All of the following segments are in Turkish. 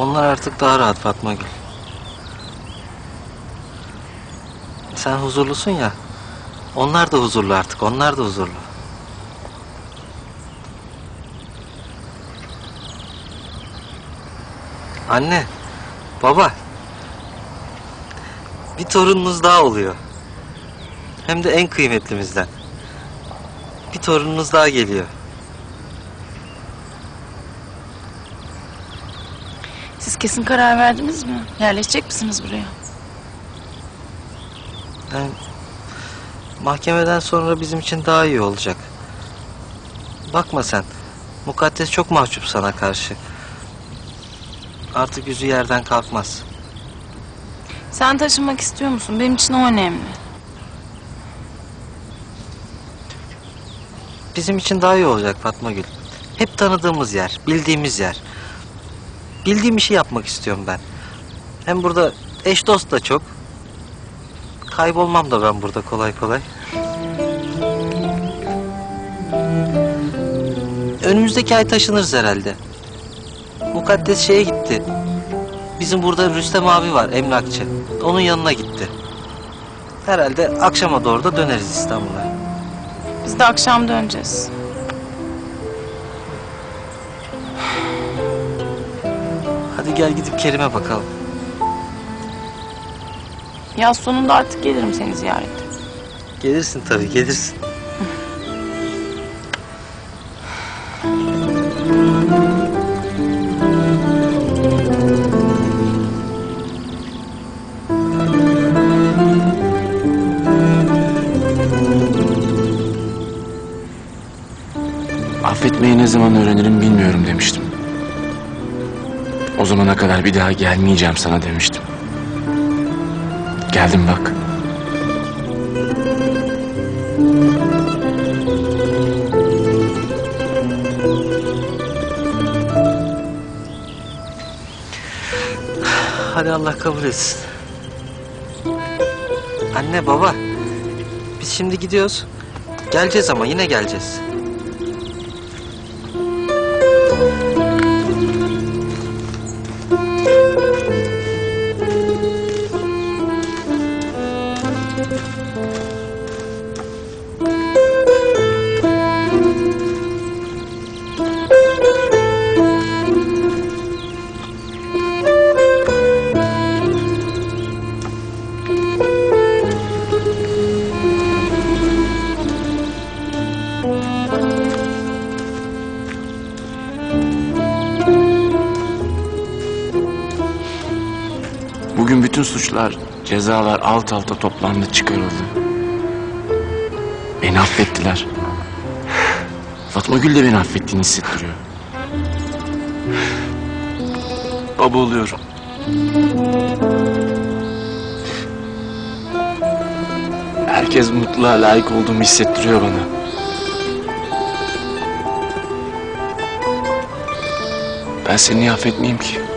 Onlar artık daha rahat Fatma Gül. Sen huzurlusun ya. Onlar da huzurlu artık. Onlar da huzurlu. Anne, baba. Bir torununuz daha oluyor. Hem de en kıymetlimizden. Bir torununuz daha geliyor. Kesin karar verdiniz mi? Yerleşecek misiniz buraya? Yani mahkemeden sonra bizim için daha iyi olacak. Bakma sen. Mukaddes çok mahcup sana karşı. Artık yüzü yerden kalkmaz. Sen taşınmak istiyor musun? Benim için o önemli. Bizim için daha iyi olacak Fatma Gül. Hep tanıdığımız yer, bildiğimiz yer. Bildiğim işi yapmak istiyorum ben. Hem burada eş dost da çok. Kaybolmam da ben burada kolay kolay. Önümüzdeki ay taşınırız herhalde. Mukaddes şeye gitti. Bizim burada Rüstem abi var, emlakçı. Onun yanına gitti. Herhalde akşama doğru da döneriz İstanbul'a. Biz de akşam döneceğiz. Hadi gel gidip Kerim'e bakalım. Yaz sonunda artık gelirim seni ziyarete. Gelirsin tabii gelirsin. Affetmeyi ne zaman öğrenirim bilmiyorum demiştim. O zamana kadar bir daha gelmeyeceğim sana demiştim. Geldim bak. Hadi Allah kabul etsin. Anne baba. Biz şimdi gidiyoruz. Geleceğiz ama yine geleceğiz. Bütün suçlar, cezalar alt alta toplandı çıkarıldı. Beni affettiler. Fatma Gül de beni affettiğini hissettiriyor. Baba oluyorum. Herkes mutluluğa layık olduğumu hissettiriyor bana. Ben seni affetmeyeyim ki?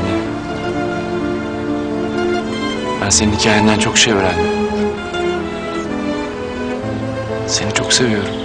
Anne. Ben senin hikayenden çok şey öğrendim. Seni çok seviyorum.